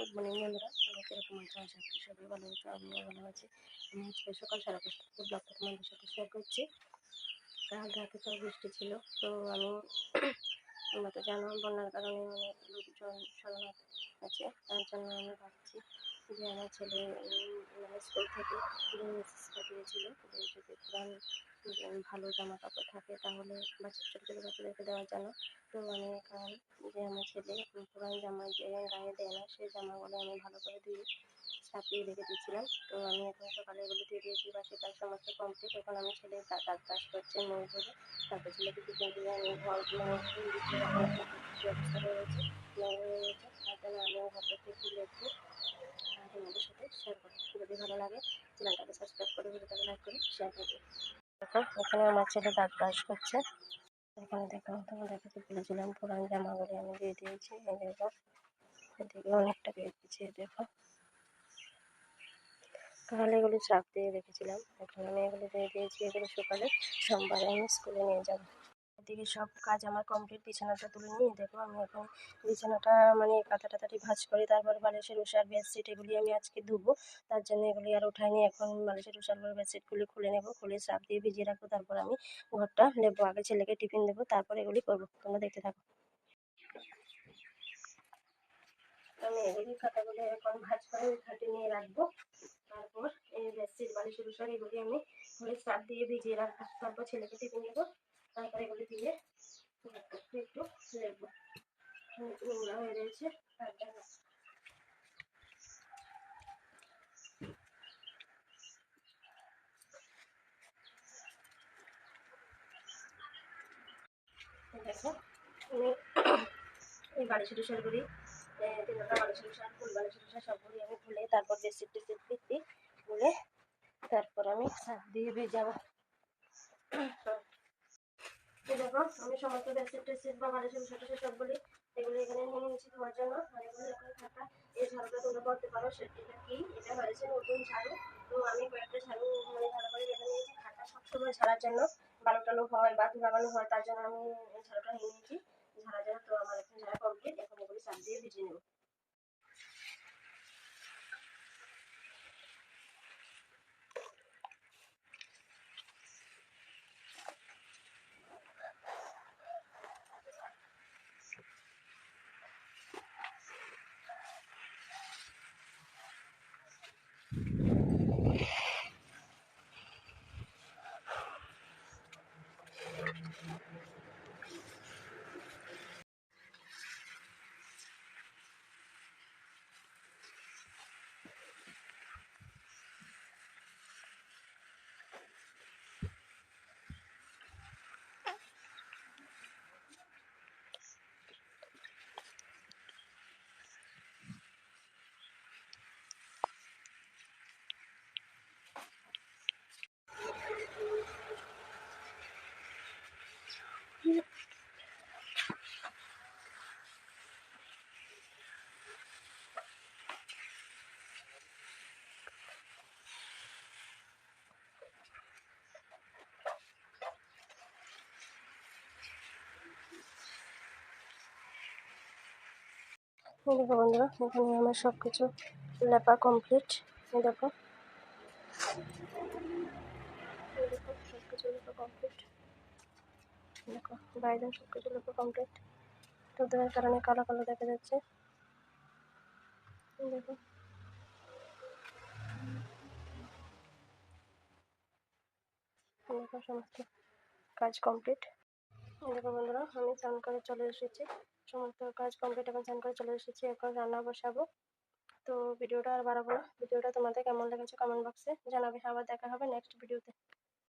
Good morning বন্ধুরা সবাই কীরকম আছে? আশা করি সবাই ভালো আছে, আমিও ভালো আছি। আমি আজকে সকাল সাড়ে পাঁচটা ব্লগটা তোমাদের সাথে শেয়ার করছি। কাল রাতে তো বৃষ্টি ছিল, তো আমি তোমরা তো জানো, বন্যার কারণে মানে লোকজন সরানো আছে, তার জন্য আমি ভাবছি যে আমার ছেলে মানে স্কুল থেকে তিনি মেসেজ পাঠিয়েছিল যদি কোরআন ভালো জামা কাপড় থাকে তাহলে বাচ্চা ছোটো ছোটো বাচ্চাদেরকে দেওয়ার জন্য তো আমি কারণ যে আমার ছেলে পুরান জামা যে গায়ে দেয় না সেই জামাগুলো আমি ভালো করে ধুয়ে ছাপিয়ে রেখে দিয়েছিলাম। তো আমি এখন সকালে এগুলো দিয়ে দিয়েছি, বাসি কাজ সমস্ত কমপ্লিট এখন আমি ছেলে দাঁত ব্রাশ করছে মুখ ধরে তারপর ছেলেকে টিফিন দিয়ে আমি ঘর মানে গেছে নোংরা তার জন্য আমি ঘরটা একটু আর তোমাদের সাথে। শেয়ার যদি ভালো লাগে চ্যানেলটাকে সাবস্ক্রাইব করে, ভিডিওটাকে লাইক করে শেয়ার করে দেখো, এখানে আমার ছেলে দাঁত ব্রাশ করছে। এখানে দেখো তোমাদেরকে বলেছিলাম পুরান জামাগুলি আমি দিয়ে দিয়েছি। দেখো, এদিকে অনেকটা পেয়েছি দেখো। তাহলে এগুলি চাপ দিয়ে রেখেছিলাম। এখন আমি এগুলো দিয়ে দিয়েছি, এগুলো সকালে সোমবারে আমি স্কুলে নিয়ে যাব। এদিকে সব কাজ আমার কমপ্লিট বিছানাটা তুলে নিয়ে দেখো, আমি এখন বিছানাটা মানে কাঁথা টাতাটি ভাঁজ করি তারপর বালিশের উষার বেডশিট এগুলি আমি আজকে ধুবো। তার জন্য এগুলি আর উঠাইনি। এখন বালিশের উষার বেডশিটগুলি খুলে নেব। খুলে চাপ দিয়ে ভিজিয়ে রাখব। তারপর আমি ঘরটা নেব আগে ছেলেকে টিফিন দেবো। তারপর এগুলি করব। তোমরা দেখতে থাকো। আমি এগুলি খাতাগুলো এখন ভাঁজ করে ঘাটে নিয়ে রাখব। তারপর এই বেডশিট বালিশের উষার এগুলি আমি চাপ দিয়ে ভিজিয়ে রাখব তারপর ছেলেকে টিফিন দেবো। তারপর এগুলি দিয়ে একটু লেখবো নোংরা হয়ে রয়েছে। দেখো এই ফুল বালিশের উষার সবগুলি আমি খুলে তারপর বেডশিট টেডশিট পিটি খুলে তারপর আমি দিয়ে ভেজাবো। দেখো, আমি সমস্ত বেডশিট টেডশিট বা বালিশের ছোটো সবগুলি এগুলো এখানে নিয়ে নিয়েছি তোমার জন্য। আর এখানে থাকা এই ঝাড়ুটা তোমরা করতে পারো, সেটা কি? এটা হয়েছে নতুন ঝাড়ু। তো আমি কয়েকটা ঝাড়ু মানে ভালো করে রেখে নিয়েছি। খাতা সবসময় ঝাড়ার জন্য বালু টালু হয় বা ধুলাবালু হয়, তার জন্য আমি ঝাড়ুটা নিয়ে নিয়েছি। ঝাড়া ঝাড়া তো আমার এখন কমপ্লিট এখন এগুলি চাপ দিয়ে ভিজিয়ে নেব এই দেখো বন্ধুরা এখানে আমার সব কিছু লেপা কমপ্লিট দেখো কমপ্লিট লেপা কারণে কালো কালো দেখা যাচ্ছে। দেখো। সমস্ত কাজ কমপ্লিট দেখো বন্ধুরা, আমি স্নান করে চলে এসেছি। সমস্ত কাজ কমপ্লিট এবং স্নান করে চলে এসেছি। এখন রান্না বসাবো। তো ভিডিওটা আর বাড়াবো না। ভিডিওটা তোমাদের কেমন লেগেছে কমেন্ট বক্সে জানাবে। আবার দেখা হবে নেক্সট ভিডিওতে